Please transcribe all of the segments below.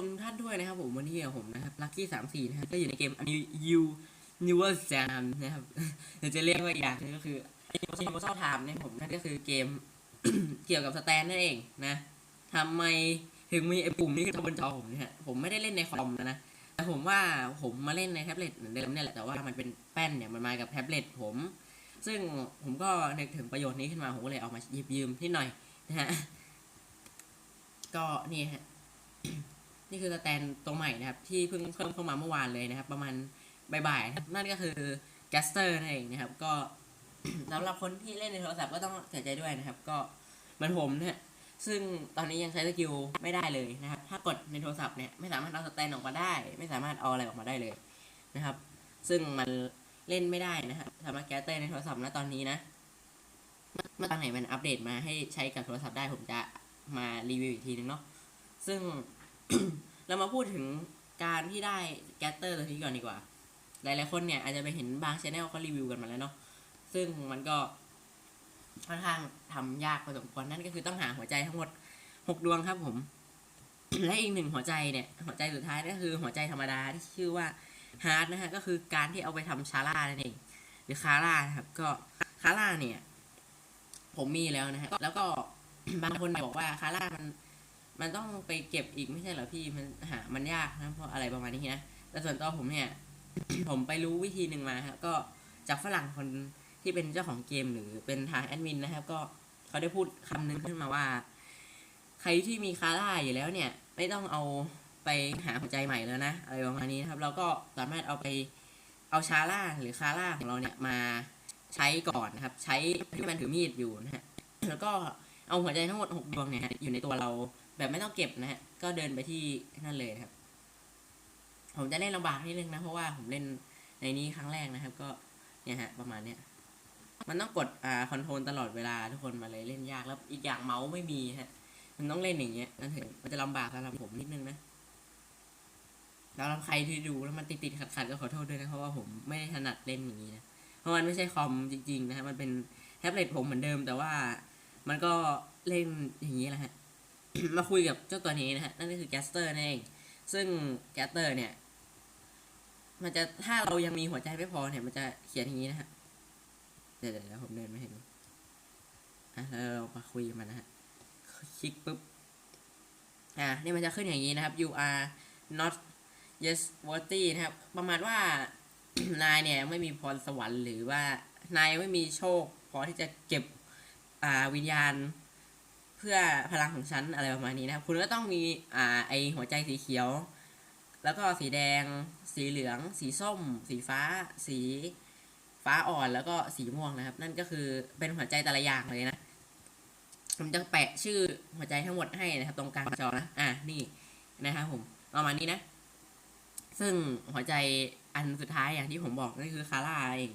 มทุกท่านด้วยนะครับผมวันนี้ผมนะครับลัคกี้สามสี่นะครับก็อยู่ในเกมอันนี้ยูนิเวอร์แซมนะครับเดี๋ยวจะเรียกว่าอย่างนึงก็คือ Universal Time เนี่ยผมนั่นก็คือเกมเกี่ยวกับสแตนนั่นเองนะทำไมถึงมีไอ้ปุ่มนี้ขึ้นบนจอผมเนี่ยผมไม่ได้เล่นในคอมนะนะแต่ผมว่าผมมาเล่นในแท็บเล็ตเหมือนเดิมเนี่ยแหละแต่ว่ามันเป็นแป้นเนี่ยมันมากับแท็บเล็ตผม ซึ่งผมก็นึกถึงประโยชน์นี้ขึ้นมาผมก็เลยเอามาหยิบยืมนิดหน่อยนะฮะก็นี่ฮะ นี่คือสแตนตัวใหม่นะครับ ที่เพิ่งเพิ่มเข้ามาเมื่อวานเลยนะครับ ประมาณบ่ายๆนั่นก็คือแกสเตอร์นั่นเองนะครับ ก็สำหรับคนที่เล่นในโทรศัพท์ก็ต้องเสียใจด้วยนะครับ ก็มือนผมเนี่ยซึ่งตอนนี้ยังใช้สกิลไม่ได้เลยนะครับ ถ้ากดในโทรศัพท์เนี่ยไม่สามารถเอาสแตนออกมาได้ ไม่สามารถเอาอะไรออกมาได้เลยนะครับ ซึ่งมันเล่นไม่ได้นะครับสำหรับแกสเตอร์ในโทรศัพท์นะตอนนี้นะเมื่อตอนไหนมันอัปเดตมาให้ใช้กับโทรศัพท์ได้ผมจะมารีวิวอีกทีนึงเนาะซึ่ง เรามาพูดถึงการที่ได้แกสเตอร์ตัวนี้ก่อนดีกว่า หลายๆคนเนี่ยอาจจะไปเห็นบางชแนลเขารีวิวกันมาแล้วเนาะซึ่งมันก็ค่อนข้างทำยากพอสมควรนั่นก็คือต้องหาหัวใจทั้งหมดหกดวงครับผม และอีกหนึ่งหัวใจเนี่ย หัวใจสุดท้ายก็คือหัวใจธรรมดาที่ชื่อว่าฮาร์ดนะฮะก็คือการที่เอาไปทำชาร่านั่นเองหรือคาร่านะครับ ก็คาร่าเนี่ย ผมมีแล้วนะฮะแล้วก็บางคนบอกว่าคาร่ามัน มันต้องไปเก็บอีกไม่ใช่เหรอพี่มันหามันยากนะเพราะอะไรประมาณนี้นะแต่ส่วนตัวผมเนี่ย ผมไปรู้วิธีหนึ่งมาครับก็จากฝรั่งคนที่เป็นเจ้าของเกมหรือเป็นทางแอดมินนะครับ ก็เขาได้พูดคำนึงขึ้นมาว่า ใครที่มีคาร่าอยู่แล้วเนี่ย ไม่ต้องเอาไปหาหัวใจใหม่แล้วนะอะไรประมาณนี้นะครับ เราก็สามารถเอาไปเอาชาร่าหรือคาร่าของเราเนี่ยมาใช้ก่อนนะครับ ใช้ที่มันถือมีดอยู่นะฮะแล้วก็เอาหัวใจทั้งหมดหกดวงเนี่ยอยู่ในตัวเราแบบไม่ต้องเก็บนะฮะก็เดินไปที่นั่นเลยครับ ผมจะเล่นลำบากนิดนึงนะ เพราะว่าผมเล่นในนี้ครั้งแรกนะครับ ก็เนี่ยฮะ ประมาณเนี้ยมันต้องกดอ่าคอนโทรลตลอดเวลาทุกคนมาเลยเล่นยากแล้วอีกอย่างเมาส์ไม่มีฮะ มันต้องเล่นอย่างเงี้ยนั่นถึงมันจะลำบากสำหรับผมนิดนึงนะแล้วใครที่ดูแล้วมันติดติดขัดขัดๆก็ขอโทษด้วยนะเพราะว่าผมไม่ถนัดเล่นอย่างนี้นะเพราะมันไม่ใช่คอมจริงๆนะฮะมันเป็นแท็บเล็ตผมเหมือนเดิม แต่ว่ามันก็เล่นอย่างนี้แหละฮะ มาคุยกับเจ้าตัวนี้นะฮะนั่นก็คือแกสเตอร์นั่นเอง ซึ่งแกสเตอร์เนี่ย มันจะถ้าเรายังมีหัวใจไม่พอเนี่ย มันจะเขียนอย่างนี้นะฮะ เดี๋ยวเดี๋ยวเดี๋ยวผมเดินไม่เห็นอะแล้วเรามาคุยมันนะฮะ คลิกปุ๊บ อะนี่มันจะขึ้นอย่างนี้นะครับ you are not yes worthy นะครับ ประมาณว่านายเนี่ยไม่มีพรสวรรค์หรือว่านายไม่มีโชค พอที่จะเก็บอ่าวิญญาณ เพื่อพลังของฉันอะไรประมาณนี้นะครับ คุณก็ต้องมีอ่าไอหัวใจสีเขียว แล้วก็สีแดง สีเหลือง สีส้ม สีฟ้า สีฟ้าอ่อนแล้วก็สีม่วงนะครับ นั่นก็คือเป็นหัวใจแต่ละอย่างเลยนะผมจะแปะชื่อหัวใจทั้งหมดให้นะครับ ตรงกลางจอนะอะนี่นะครับผมประมาณนี้นะ ซึ่งหัวใจอันสุดท้ายอย่างที่ผมบอกนั่นคือคาร่าเอง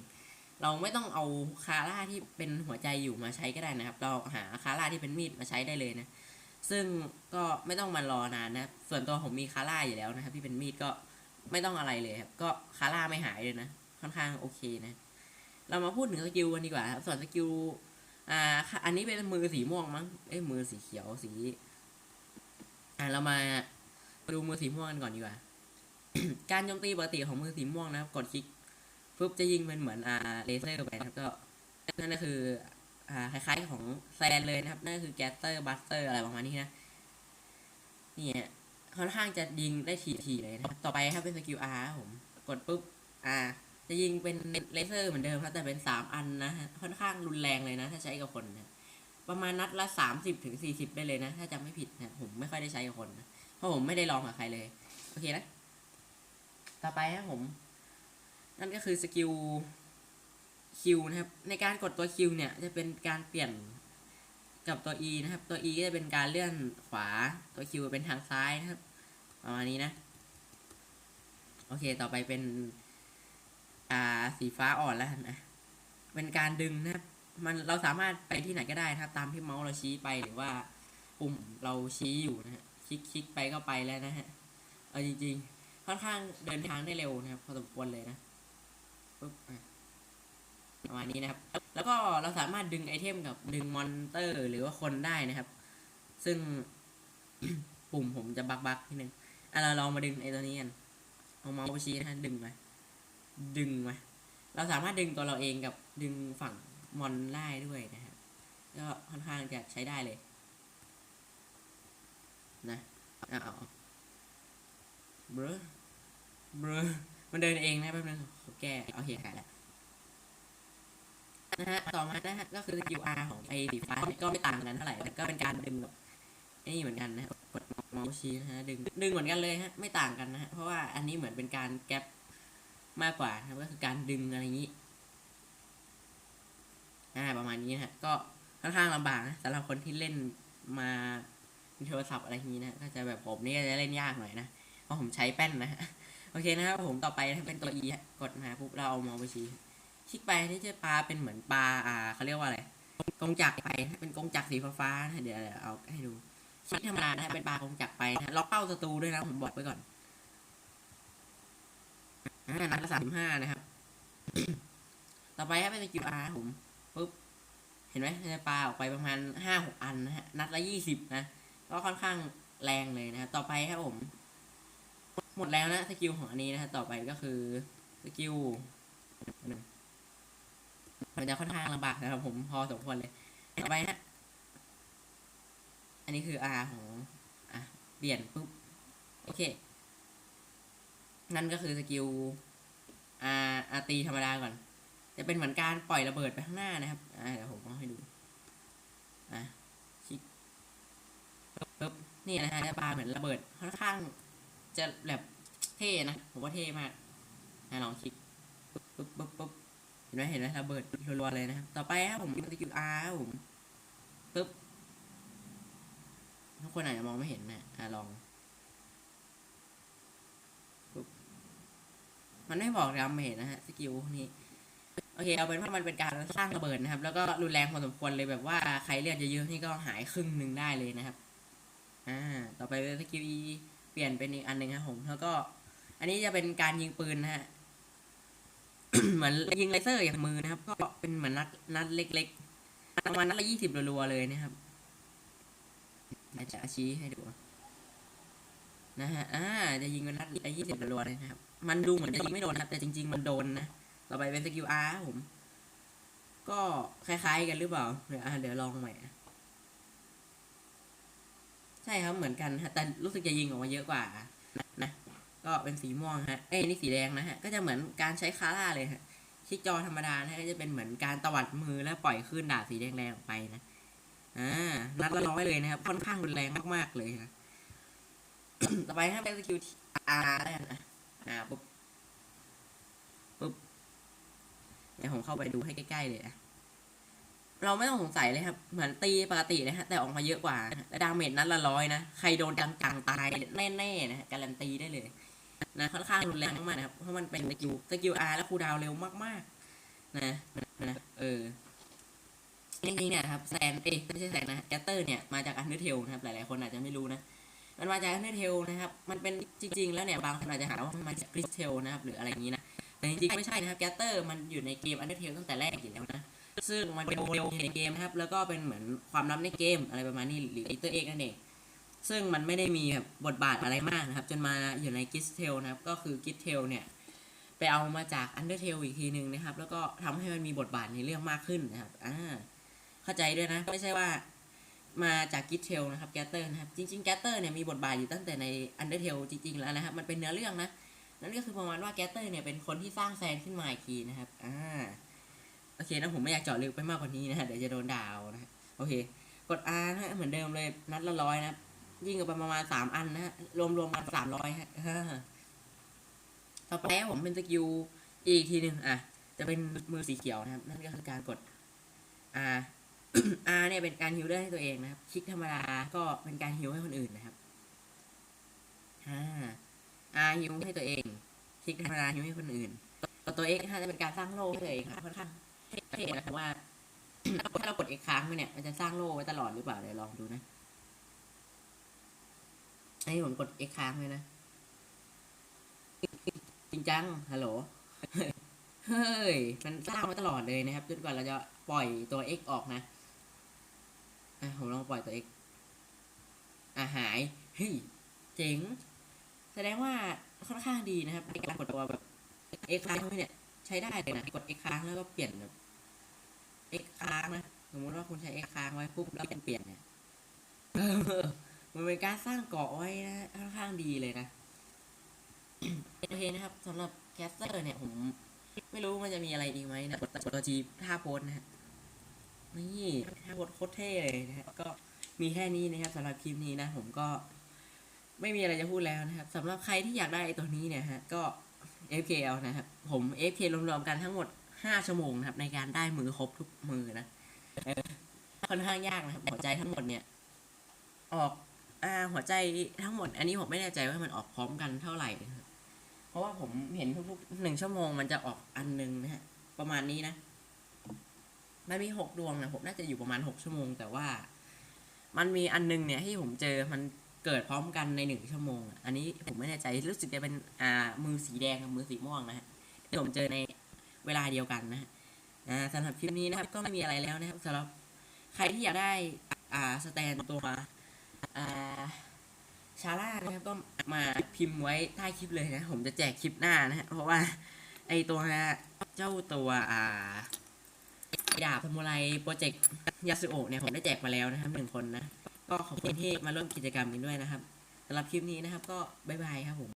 เราไม่ต้องเอาคาร่าที่เป็นหัวใจอยู่มาใช้ก็ได้นะครับ เราหาคาร่าที่เป็นมีดมาใช้ได้เลยนะ ซึ่งก็ไม่ต้องมารอนานนะ ส่วนตัวผมมีคาร่าอยู่แล้วนะครับ ที่เป็นมีดก็ไม่ต้องอะไรเลยครับ ก็คาร่าไม่หายเลยนะ ค่อนข้างโอเคนะ เรามาพูดถึงสกิลกันดีกว่าครับ ส่วนสกิล อ่า อันนี้เป็นมือสีม่วงมั้ง เอ้ย มือสีเขียว สี อ่า เรามาดูมือสีม่วงกันก่อนดีกว่า การโจมตีปกติของมือสีม่วงนะครับ กดคลิก ปุ๊บจะยิงเป็นเหมือนอ่าเลเซอร์ไปนะครับก็นั่นก็คืออ่าคล้ายๆของแซนเลยนะครับ นั่นก็คือแกสเตอร์บัสเตอร์อะไรประมาณนี้นะเนี่ยค่อนข้างจะยิงได้ทีๆเลยนะครับต่อไปครับเป็นสกิล R ครับผมกดปุ๊บอ่าจะยิงเป็นเลเซอร์เหมือนเดิมครับแต่เป็นสามอันนะฮะค่อนข้างรุนแรงเลยนะ ถ้าใช้กับคนนะประมาณนัดละสามสิบถึงสี่สิบได้เลยนะ ถ้าจำไม่ผิดนะผมไม่ค่อยได้ใช้กับคนนะเพราะผมไม่ได้ลองกับใครเลย โอเคนะ ต่อไปครับผม นั่นก็คือสกิลคิวนะครับ ในการกดตัวคิวเนี่ยจะเป็นการเปลี่ยนกับตัว E นะครับ ตัว E ก็จะเป็นการเลื่อนขวา ตัวคิวเป็นทางซ้ายนะครับ ประมาณนี้นะ โอเค ต่อไปเป็น อ่า สีฟ้าอ่อนแล้วนะ เป็นการดึงนะครับ มัน เราสามารถไปที่ไหนก็ได้นะครับ ตามที่เมาส์เราชี้ไป หรือว่า ปุ่มเราชี้อยู่นะฮะ คลิกคลิกไปก็ไปแล้วนะฮะ เอาจริงๆ ค่อนข้างเดินทางได้เร็วนะครับ พอสมควรเลยนะ ปุ๊บประมาณนี้นะครับ แล้วก็เราสามารถดึงไอเทมกับดึงมอนเตอร์ หรือว่าคนได้นะครับ ซึ่งปุ่มผมจะบักบักนิดนึงอะเราลองมาดึงไอตัวนี้กันเอาเมาส์ไปชี้นะ ดึงมาดึงมาเราสามารถดึงตัวเราเองกับดึงฝั่งมอนได้ด้วยนะฮะก็ค่อนข้างจะใช้ได้เลย นะเอาเอาเอาเบรอเบร มันเดินเองนะแป๊บนึงขอแกเอาเฮียขายแล้วนะฮะต่อมานะฮะก็คือ QR ของไอ้สีฟ้าก็ไม่ต่างกันเท่าไหร่แต่ก็เป็นการดึงแบบนี่เหมือนกันนะฮะกดเมาส์ชี้นะฮะดึงดึงเหมือนกันเลยฮะไม่ต่างกันนะฮะเพราะว่าอันนี้เหมือนเป็นการแก๊ปมากกว่านะครับก็คือการดึงอะไรอย่างนี้อ่าประมาณนี้นะฮะก็ค่อนข้างลำบากนะสำหรับคนที่เล่นมาโทรศัพท์อะไรอย่างนี้นะก็จะแบบผมนี่ก็จะเล่นยากหน่อยนะเพราะผมใช้แป้นนะฮะ โอเคนะครับผมต่อไปนะเป็นตัว E กดมาปุ๊บเราเอามาไปชี้คลิกไปนี่จะปลาเป็นเหมือนปลาอ่าเขาเรียกว่าอะไรกงจักรไปเป็นกงจักรสีฟ้าๆนะเดี๋ยวเดี๋ยวเอาให้ดูคลิกธรรมดานะฮะเป็นปลากงจักรไปนะล็อกเป้าศัตรูด้วยนะผมบอกไว้ก่อนนัดละสามสิบห้านะครับ ต่อไปครับเป็นสกิลอาร์ผมปุ๊บเห็นไหมจะปลาออกไปประมาณห้าหกอันนะฮะนัดละยี่สิบนะก็ค่อนข้างแรงเลยนะครับต่อไปครับผม หมดแล้วนะสกิลของอันนี้นะฮะต่อไปก็คือสกิลหนึ่งมันจะค่อนข้างลำบากนะครับ ผมพอสมควรเลยต่อไปฮะอันนี้คือ R ของอะเปลี่ยนปุ๊บโอเค นั่นก็คือสกิล R R ตีธรรมดาก่อน จะเป็นเหมือนการปล่อยระเบิดไปข้างหน้านะครับ อ่าเดี๋ยวผมเอาให้ดู อะปุ๊บนี่นะฮะปาเหมือนระเบิดค่อนข้าง จะแบบเท่นะ ผมว่าเท่มากนะลองคลิกปุ๊บปุ๊บปุ๊บเห็นไหมเห็นไหมระเบิดรัวๆเลยนะครับ ต่อไปครับผมสกิลอาร์ผมปุ๊บทุกคนอาจจะมองไม่เห็นนะอะลองปุ๊บมันไม่บอกดาเมจนะฮะสกิลนี้โอเคเอาเป็นว่ามันเป็นการสร้างระเบิดนะครับ แล้วก็รุนแรงพอสมควรเลยแบบว่าใครเลือดเยอะๆนี่ก็หายครึ่งหนึ่งได้เลยนะครับ อ่า ต่อไปเป็นสกิล E เปลี่ยนเป็นอีกอันหนึ่งครับผม แล้วก็ อันนี้จะเป็นการยิงปืนนะฮะ เหมือนยิงเลเซอร์อย่างมือนะครับ ก็เป็นเหมือนนัดนัดเล็กๆ ประมาณนัดละยี่สิบรัวๆเลยนะครับอาจจะชี้ให้ดูนะฮะ อ่า จะยิงเป็นนัดละยี่สิบรัวๆเลยนะครับ มันดูเหมือนจะยิงไม่โดนนะแต่จริง ๆ มันโดนนะ ต่อไปเป็นสกิล R ครับผม ก็คล้ายๆกันหรือเปล่า เดี๋ยวอ่าเดี๋ยวลองใหม่ ใช่ครับเหมือนกันฮะแต่รู้สึกจะยิงออกมาเยอะกว่านะนะก็เป็นสีม่วงฮะเอ้นี่สีแดงนะฮะก็จะเหมือนการใช้คาร่าเลยฮะคลิกจอธรรมดานะฮะก็จะเป็นเหมือนการตวัดมือแล้วปล่อยคลื่นดาบสีแดงๆออกไปนะอ่านัดละร้อยเลยนะครับค่อนข้างรุนแรงมากๆเลยนะต่อไปฮะเป็นสกิลอาร์แล้วกันนะอ่าปุ๊บปุ๊บเดี๋ยวผมเข้าไปดูให้ใกล้ๆเลยนะ เราไม่ต้องสงสัยเลยครับ เหมือนตีปกตินะฮะ แต่ออกมาเยอะกว่าและดาเมจนั้นละร้อยนะ ใครโดนจังๆตายแน่ๆนะการันตีได้เลย นะค่อนข้างรุนแรงมากนะครับ เพราะมันเป็นสกิลสกิลอาร์และคูดาวเร็วมากๆ นะนะเออจริงๆเนี่ยครับแซนเอ้ไม่ใช่แซนนะแกตเตอร์เนี่ยมาจากอันเดอร์เทลนะครับ หลายๆคนอาจจะไม่รู้นะมันมาจากอันเดอร์เทลนะครับ มันเป็นจริง ๆ แล้วเนี่ยบางคนอาจจะหาว่ามันมาจากคริสเทลนะครับ หรืออะไรอย่างนี้นะแต่จริงๆไม่ใช่นะครับแกตเตอร์มันอยู่ในเกมอันเดอร์เทลตั้งแต่แรกอยู่แล้วนะ ซึ่งมันเป็นโมเดลในเกมนะครับ แล้วก็เป็นเหมือนความลับในเกมอะไรประมาณนี้หรืออีเตอร์เอ็กนั่นเอง ซึ่งมันไม่ได้มีแบบบทบาทอะไรมากนะครับ จนมาอยู่ในกิสเทลนะครับ ก็คือกิสเทลเนี่ย ไปเอามาจากอันเดอร์เทลอีกทีหนึ่งนะครับ แล้วก็ทำให้มันมีบทบาทในเรื่องมากขึ้นนะครับ อ่า เข้าใจด้วยนะ ไม่ใช่ว่ามาจากกิสเทลนะครับแกตเตอร์นะครับ จริงๆแกตเตอร์เนี่ยมีบทบาทอยู่ตั้งแต่ในอันเดอร์เทลจริงๆแล้วนะครับ มันเป็นเนื้อเรื่องนะ นั่นก็คือประมาณว่าแกตเตอร์เนี่ยเป็นคนที่สร้างแซนขึ้นมาอีกทีนะครับ อ่า โอเคนะผมไม่อยากเจาะลึกไปมากกว่านี้นะฮะเดี๋ยวจะโดนด่าเอานะ โอเค กด R นะเหมือนเดิมเลยนัดละร้อยนะ ยิ่งกับประมาณสามอันนะรวมรวมกันสามร้อยฮะต่อไปผมเป็นสกิลอีกทีหนึ่งอะ จะเป็นมือสีเขียวนะครับ นั่นก็คือการกด R R เนี่ยเป็นการฮิวเลือดให้ตัวเองนะครับ คลิกธรรมดาก็เป็นการฮิวให้คนอื่นนะครับอ่า R ฮิวให้ตัวเอง คลิกธรรมดาฮิวให้คนอื่น ตัวตัวเองนะจะเป็นการสร้างโล่ให้ตัวเองครับค่อนข้าง เท่นะแต่ว่าถ้าเรากดอีกครั้งไปเนี่ยมันจะสร้างโล่ไว้ตลอดหรือเปล่าเดี๋ยวลองดูนะไอ้ผมกดอีกครั้งเลยนะ จริงจัง ฮัลโหล เฮ้ย มันสร้างไว้ตลอดเลยนะครับจนกว่าเราจะปล่อยตัว x ออกนะ อะ ผมลองปล่อยตัว x อะ หาย เฮ้ย เจ๋ง แสดงว่าค่อนข้างดีนะครับในการกดตัวแบบเอ็กค้างไว้เนี่ย ใช้ได้เลยนะ กดเอ็กค้างแล้วก็เปลี่ยนแบบ เอ็กค้างนะสมมติว่าคุณใช้เอ็กค้างไว้ปุ๊บแล้วเปลี่ยนเนี่ยมันเป็นการสร้างเกาะไว้นะค่อนข้างดีเลยนะโอเคนะครับสำหรับแคสเตอร์เนี่ยผมไม่รู้มันจะมีอะไรอีกไหมนะกดตัวจีท่าโพสนะฮะนี่ท่าโพสโคตรเท่เลยนะฮะก็มีแค่นี้นะครับสำหรับคลิปนี้นะ ผมก็ ไม่มีอะไรจะพูดแล้วนะครับสำหรับใครที่อยากได้ไอ้ตัวนี้เนี่ยฮะก็ FKL นะครับผม FK รวมๆกันทั้งหมด 5ชั่วโมงนะครับ ในการได้มือครบทุกมือนะค่อนข้างยากนะครับ หัวใจทั้งหมดเนี่ย ออกอ่าหัวใจทั้งหมด อันนี้ผมไม่แน่ใจว่ามันออกพร้อมกันเท่าไหร่เพราะว่าผมเห็นทุกๆหนึ่งชั่วโมงมันจะออกอันหนึ่งนะฮะประมาณนี้นะมันมีหกดวงนะผมน่าจะอยู่ประมาณหกชั่วโมง แต่ว่า มันมีอันหนึงเนี่ยที่ผมเจอมันเกิดพร้อมกันในหนึ่งชั่วโมงอะอันนี้ผมไม่แน่ใจรู้สึกจะเป็นอ่ามือสีแดงกับมือสีม่วงนะฮะที่ผมเจอใน เวลาเดียวกันนะฮะสำหรับคลิปนี้นะครับก็ไม่มีอะไรแล้วนะครับสำหรับใครที่อยากได้อ่าสแตนตัวอ่าชาร่านะครับก็มาพิมพ์ไว้ใต้คลิปเลยนะ ผมจะแจกคลิปหน้านะฮะเพราะว่าไอตัวเจ้าตัวอ่าดาบพมูไรโปรเจกต์ยาสุโอะเนี่ยผมได้แจกมาแล้วนะครับหนึ่งคนนะ ก็ขอบคุณที่มาร่วมกิจกรรมกันด้วยนะครับสำหรับคลิปนี้นะครับก็บ๊ายบายครับผม